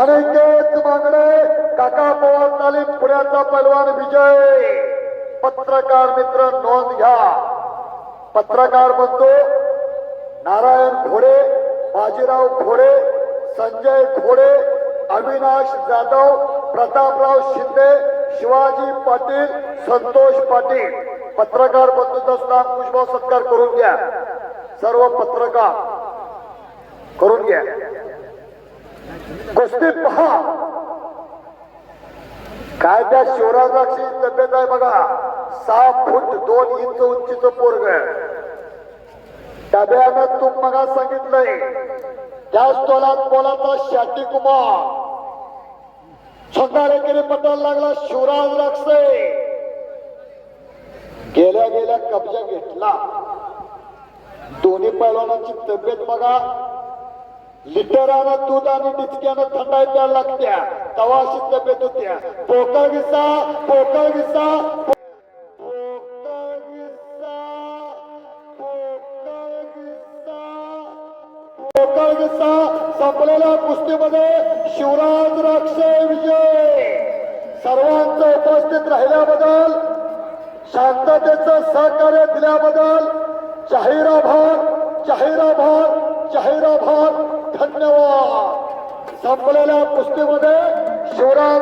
अनेकेत मागणे काका पवार तालीम पुण्याचा पैलवान विजय. पत्रकार मित्र नोंद घ्या. पत्रकार म्हणतो नारायण घोडे बाजीराव घोडे संजय घोडे अविनाश जाधव प्रतापराव शिंदे शिवाजी पाटील संतोष पाटील. पत्रकार बंधूंचा सुद्धा पुष्प सत्कार करून घ्या. सर्व पत्रकार करून घ्या. नुसते पहा. काय त्या शिवराजाची तब्येत आहे बघा. सहा फूट दोन इंच उंचीच पोरग डब्यानं तूप मगा सांगितलंय. त्याच तोलात बोलाचा शाटी कुमार. छंदारेकरी पटायला लागला शिवराज राक्षे. गेल्या गेल्या कब्जा घेतला. दोन्ही पैलवानांची तब्येत बघा. लिटरानं दूध आणि डिचक्यानं थंडाई प्यायला लागत्या. तवाशी तब्येत होत्या. पोकळ विसा पोकळ विसा पोकळ संपलेल्या कुस्तीमध्ये शिवराज राक्षे विजय. सर्वांचं उपस्थित राहिल्याबद्दल शांततेचं सहकार्य दिल्याबद्दल जाहीर आभार जाहीर आभार जाहीर आभार. धन्यवाद. संपलेल्या कुस्तीमध्ये शिवराज